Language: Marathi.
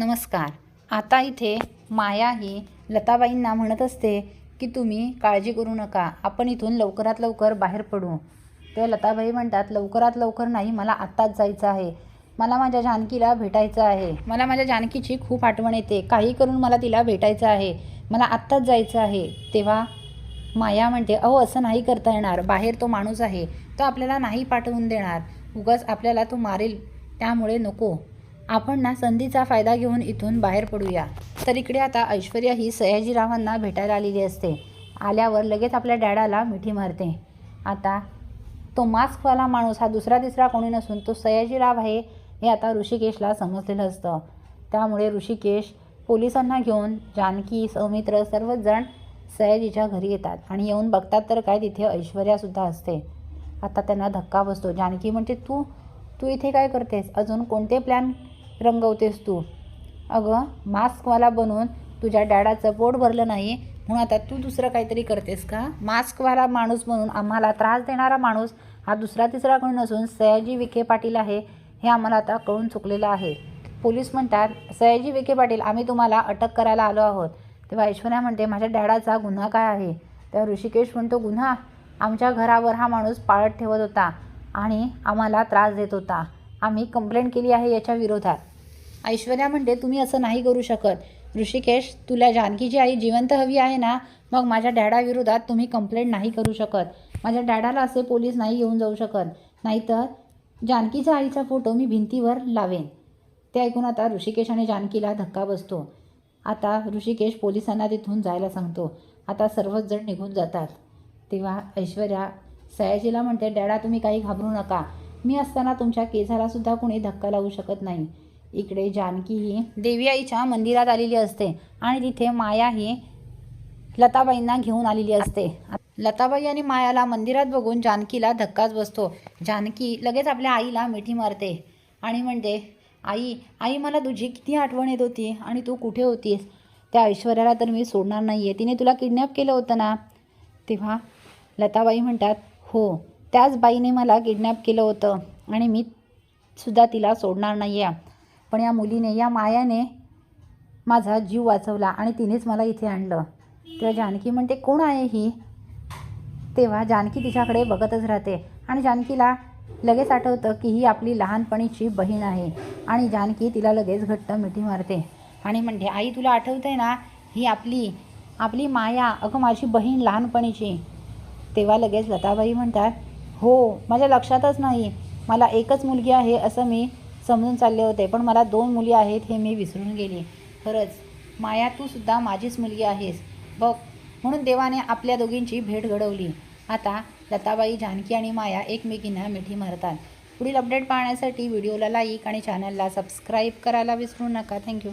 नमस्कार. आता इथे माया ही लताबाईंना म्हणत असते की तुम्ही काळजी करू नका. आपण इथून लवकरात लवकर बाहेर पडू. तेव्हा लताबाई म्हणतात लवकरात लवकर नाही मला आत्ताच जायचं आहे. मला माझ्या जानकीला भेटायचं आहे. मला माझ्या जानकीची खूप आठवण येते. काही करून मला तिला भेटायचं आहे. मला आत्ताच जायचं आहे. तेव्हा माया म्हणते अहो असं नाही करता येणार. बाहेर तो माणूस आहे. तो आपल्याला नाही पाठवून देणार. उगाच आपल्याला तो मारेल. त्यामुळे नको. आपण ना संधीचा फायदा घेऊन इथून बाहेर पडूया. तर इकडे आता ऐश्वर्या ही सयाजीरावांना भेटायला आलेली असते. आल्यावर लगेच आपल्या डॅडाला मिठी मारते. आता तो मास्कवाला माणूस हा दुसरा तिसरा कोणी नसून तो सयाजीराव आहे हे आता ऋषिकेशला समजलेलं असतं. त्यामुळे ऋषिकेश पोलिसांना घेऊन जानकी सौमित्र सर्वच जण सयाजीच्या घरी येतात आणि येऊन बघतात तर काय तिथे ऐश्वर्यासुद्धा असते. आता त्यांना धक्का बसतो. जानकी म्हणते तू तू इथे काय करतेस? अजून कोणते प्लॅन रंगवतेस तू. अगं मास्कवाला बनून तुझ्या डॅडाचं पोट भरलं नाही म्हणून आता तू दुसरं काहीतरी करतेस का? मास्कवाला माणूस म्हणून आम्हाला त्रास देणारा माणूस हा दुसरा तिसरा कोणी नसून सयाजी विखे पाटील आहे हे आम्हाला आता कळून चुकलेलं आहे. पोलीस म्हणतात सयाजी विखे पाटील आम्ही तुम्हाला अटक करायला आलो आहोत. तेव्हा ऐश्वर्या म्हणते माझ्या डॅडाचा गुन्हा काय आहे? तेव्हा ऋषिकेश म्हणतो गुन्हा? आमच्या घरावर हा माणूस पाळत ठेवत होता आणि आम्हाला त्रास देत होता. आम्ही कंप्लेंट केली आहे याच्या विरोधात. ऐश्वर्या म्हणते तुम्ही असं नाही करू शकत. ऋषिकेश तुला जानकीची आई जिवंत हवी आहे ना? मग माझ्या डॅडाविरोधात तुम्ही कंप्लेंट नाही करू शकत. माझ्या डॅडाला असे पोलीस नाही येऊन जाऊ शकत. नाहीतर जानकीच्या आईचा फोटो मी भिंतीवर लावेन. ते ऐकून आता ऋषिकेश आणि जानकीला धक्का बसतो. आता ऋषिकेश पोलिसांना तिथून जायला सांगतो. आता सर्वच जण निघून जातात. तेव्हा ऐश्वर्या सयाजीला म्हणते डॅडा तुम्ही काही घाबरू नका. मी असताना तुमच्या केसाला सुद्धा कुणी धक्का लावू शकत नाही. इकडे जानकी ही देवी आईच्या मंदिरात आलेली असते आणि तिथे माया ही लताबाईंना घेऊन आलेली असते. लताबाई आणि मायाला मंदिरात बघून जानकीला धक्काच बसतो. जानकी लगेच आपल्या आईला मिठी मारते आणि म्हणते आई आई मला तुझी किती आठवण येत होती आणि तू कुठे होतीस? त्या ऐश्वर्याला तर मी सोडणार नाही आहे तिने तुला किडनॅप केलं होतं ना? तेव्हा लताबाई म्हणतात हो त्याच बाईने मला किडनॅप केलं होतं आणि मी सुद्धा तिला सोडणार नाही आहे पण या मुलीने या मायाने माझा जीव वाचवला आणि तिनेच मला इथे आणलं. तेव्हा जानकी म्हणते कोण आहे ही? तेव्हा जानकी तिच्याकडे बघतच राहते आणि जानकीला लगेच आठवतं की ही आपली लहानपणीची बहीण आहे आणि जानकी तिला लगेच घट्ट मिठी मारते आणि म्हणते आई तुला आठवतं आहे ना ही आपली आपली माया अगं माझी बहीण लहानपणीची. तेव्हा लगेच लताबाई म्हणतात हो माझ्या लक्षातच नाही. मला एकच मुलगी आहे असं मी समजून चालले होते पण मला दोन मुली आहेत हे मी विसरून गेली. खरंच माया तू सुद्धा माझीच मुलगी आहेस. बघ म्हणून देवाने आपल्या दोघींची भेट घडवली. आता लताबाई जानकी आणि माया एकमेकींना मिठी मारतात. पुढील अपडेट पाहण्यासाठी व्हिडिओला लाईक आणि चॅनलला सबस्क्राईब करायला विसरू नका. थँक्यू